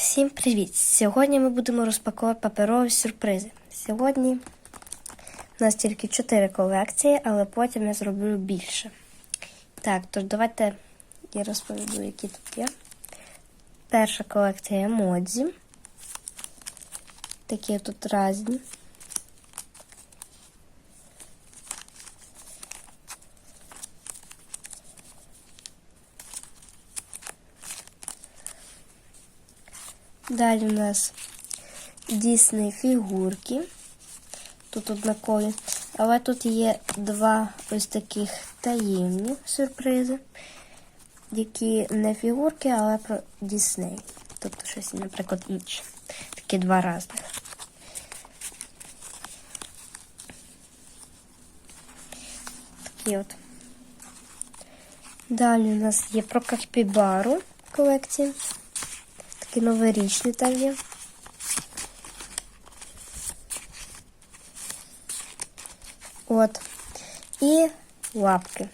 Всім привіт! Сьогодні ми будемо розпаковувати паперові сюрпризи. Сьогодні у нас тільки 4 колекції, але потім я зроблю більше. Так, тож давайте я розповіду, які тут є. Перша колекція емодзі. Такі тут різні. Далі у нас Дійсні фігурки. Тут однакові. Але тут є два ось таких таємні сюрпризи, які не фігурки, але про Дісней. Тобто щось, наприклад, інше. Такі два різних. Такі от. Далі у нас є про Капібару колекція. Такі новорічні там є. От. І лапки.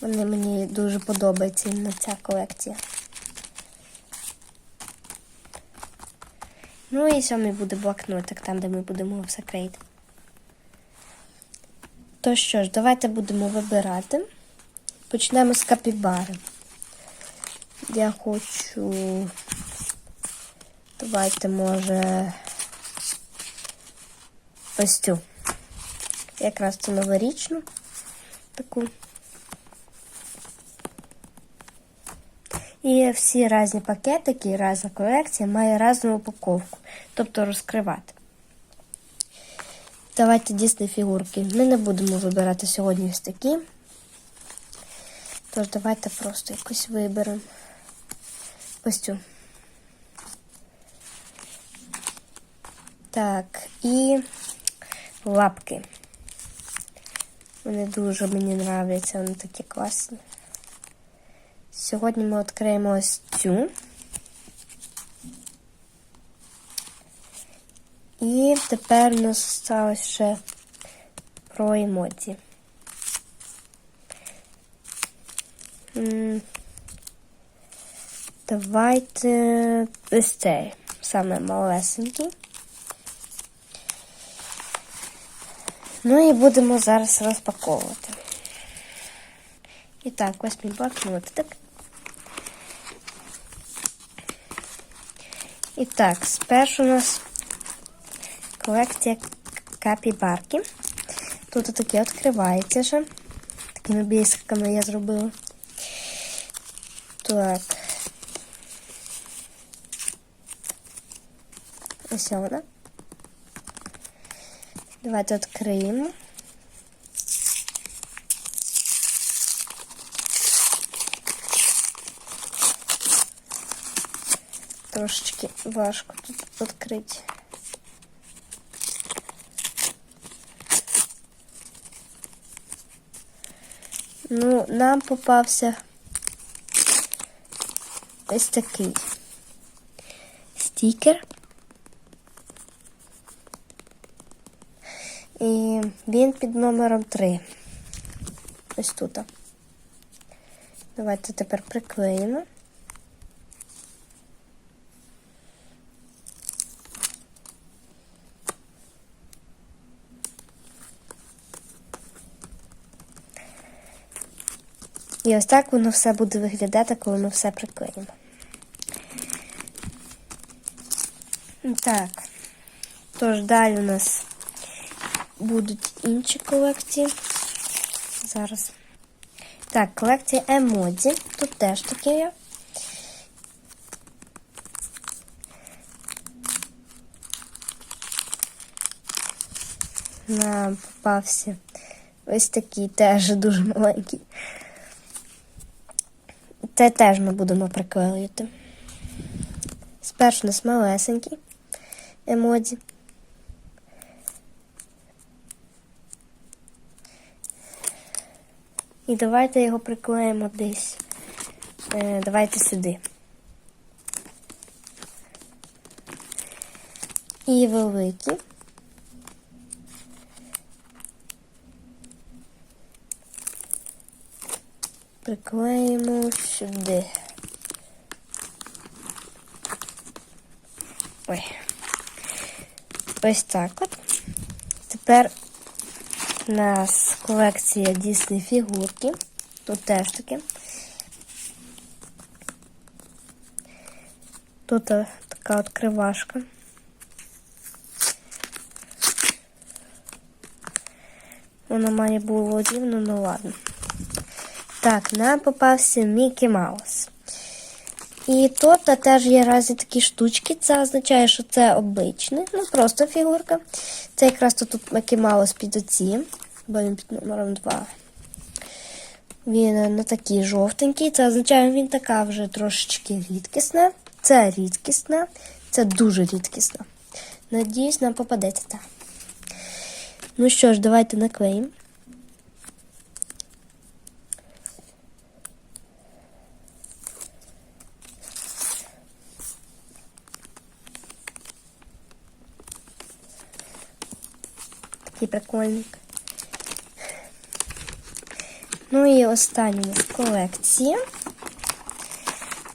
Вони мені дуже подобаються іменно ця колекція. Ну і сьомий буде блокнотик, там, де ми будемо все крейти. То що ж, давайте будемо вибирати. Почнемо з капібари. Я хочу. Давайте, може, ось цю. Якраз цю новорічну таку. І всі різні пакетики, різна колекція має різну упаковку, тобто розкривати. Давайте дійсні фігурки. Ми не будемо вибирати сьогодні ось такі. Тож давайте просто якусь виберемо. Ось цю. Так, і лапки. Вони дуже мені подобаються, вони такі класні. Сьогодні ми відкриємо ось цю. І тепер у нас сталося ще про емоції. Давайте ось цей, саме малесенький. Ну і будемо зараз розпаковувати. І так, ось мій блокнотик. І так, спершу у нас колекція капібарки. Тут такі відкривається вже. Такими бісиками я зробила. Так. Ось вона. Давайте відкриємо. Трошечки важко тут відкрити. Ну, нам попався ось такий стікер. І він під номером 3. Ось тут. Давайте тепер приклеїмо. І ось так воно все буде виглядати, коли ми все приклеїмо. Так, тож далі у нас будуть інші колекції. Зараз. Так, колекція емодзі. Тут теж таке є. Нам попався ось такий теж дуже маленький. Це теж ми будемо приклеювати. Спершу у нас малесенький емодзі. І давайте його приклеїмо десь. Е, давайте сюди. І великий. Приклеїмо сюди. Ой. Ось так от. Тепер у нас колекція Дійсні фігурки. Тут теж таке. Тут е, така от кривашка. Вона має було рівно, ну ладно. Так, нам попався Мікі Маус. І тут та теж є разі такі штучки. Це означає, що це обичне, ну просто фігурка. Це якраз тут, Мікі Маус під оці, бо він під номером 2. Він не такий жовтенький. Це означає, він така вже трошечки рідкісна. Це рідкісна, це дуже рідкісна. Надіюсь, нам попадеться так. Ну що ж, давайте наклеїмо. Прикольник. Ну і остання у нас колекція.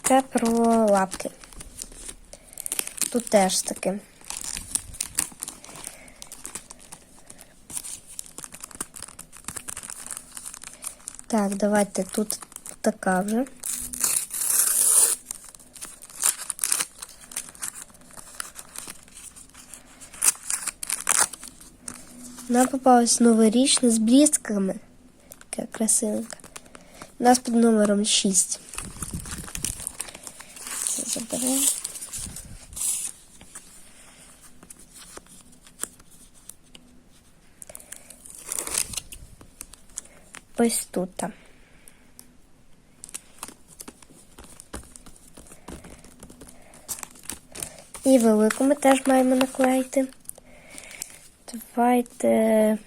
Це про лапки. Тут теж таке. Так, давайте тут така вже. Нам попалась новорічна з блістками. Така красивенька. У нас під номером 6. Це заберемо. Ось тут. І велику ми теж маємо наклеїти. Давайте.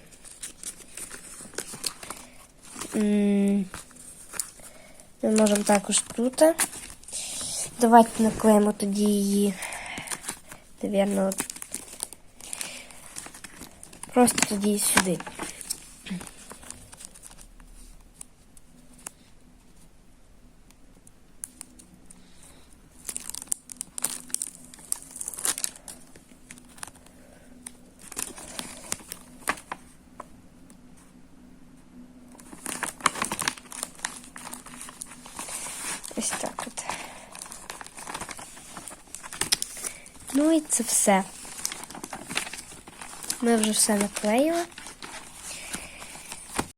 Ми можемо також тут. Давайте наклеїмо тоді її, навірно, просто тоді сюди. Ось так от. Ну і це все. Ми вже все наклеїли.